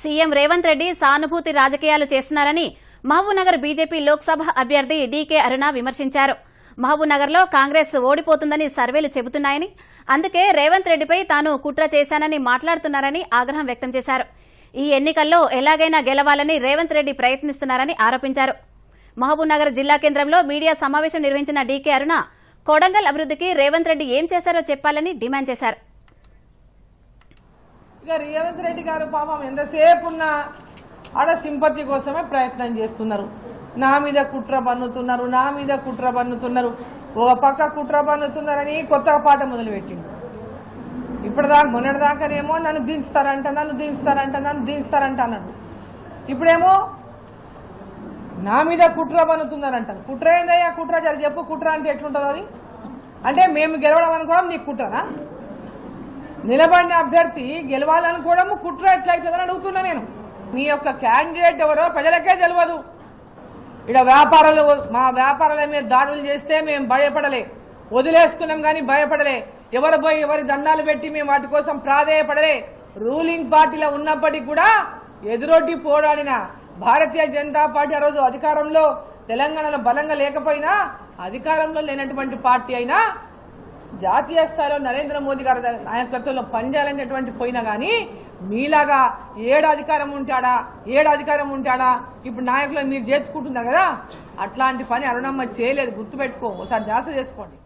CM Revanth Reddy సానుభూతి రాజకీయాలు చేస్తున్నారని మహబూబ్నగర్ బీజేపీ లోక్సభ అభ్యర్థి డీకే అరుణ విమర్శించారు. మహబూబ్నగర్లో కాంగ్రెస్ ఓడిపోతుందని సర్వేలు చెబుతున్నాయని అందుకే రేవంత్ రెడ్డిపై తాను కుట్ర చేశానని మాట్లాడుతున్నారని ఆగ్రహం వ్యక్తం చేశారు. ఈ ఎన్నికల్లో ఎలాగైనా గెలవాలని రేవంత్ రెడ్డి ప్రయత్నిస్తున్నారని ఆరోపించారు. మహబూబ్నగర్ జిల్లా కేంద్రంలో మీడియా సమావేశం నిర్వహించిన డీకే అరుణ కొడంగల్ అభివృద్ధికి రేవంత్ రెడ్డి ఏం చేశారో చెప్పాలని డిమాండ్ చేశారు. ఇక రేవంత్ రెడ్డి గారు పాపం ఎంతసేపు ఉన్నా ఆడ సింపతి కోసమే ప్రయత్నం చేస్తున్నారు. నా మీద కుట్ర పన్నుతున్నారు నా మీద కుట్ర పన్నుతున్నారు. ఒక పక్క కుట్ర పన్నుతున్నారని కొత్త పాట మొదలుపెట్టిండు. ఇప్పటిదాకా మొన్నటిదాకానేమో నన్ను దించుతారంట నన్ను దించుతారంట నన్ను దించుతారంట అన్నాడు. ఇప్పుడేమో నా మీద కుట్ర పన్నుతున్నారంట. కుట్ర ఏందయ్యా? కుట్ర జరి చెప్పు కుట్ర అంటే ఎట్లుంటుందో అది. అంటే మేము గెలవడం అనుకోవడం నీకు కుట్రనా? నిలబడిన అభ్యర్థి గెలవాలనుకోవడం కుట్ర ఎట్లయితుందని అడుగుతున్నా నేను. మీ యొక్క క్యాండిడేట్ ఎవరో ప్రజలకే తెలియదు ఇక్కడ వ్యాపారాలు మా వ్యాపారాల మీద దాడులు చేస్తే మేము భయపడలే. వదిలేసుకున్నాం కానీ భయపడలే. ఎవరు పోయి ఎవరి దండాలు పెట్టి మేము వాటి కోసం ప్రాధేయపడలే. రూలింగ్ పార్టీలో ఉన్నప్పటికీ కూడా ఎదురొడ్డి పోరాడిన భారతీయ జనతా పార్టీ ఆ రోజు అధికారంలో తెలంగాణలో బలంగా లేకపోయినా అధికారంలో లేనటువంటి పార్టీ అయినా జాతీయ స్థాయిలో నరేంద్ర మోదీ గారి నాయకత్వంలో పనిచేయాలనేటువంటి పోయినా కానీ మీలాగా ఏడు అధికారం ఉంటాడా ఏడు అధికారం ఉంటాడా ఇప్పుడు నాయకులను మీరు చేర్చుకుంటున్నారు కదా? అట్లాంటి పని అరుణమ్మ చేయలేదు. గుర్తుపెట్టుకో. ఒకసారి జాగ్రత్త చేసుకోండి.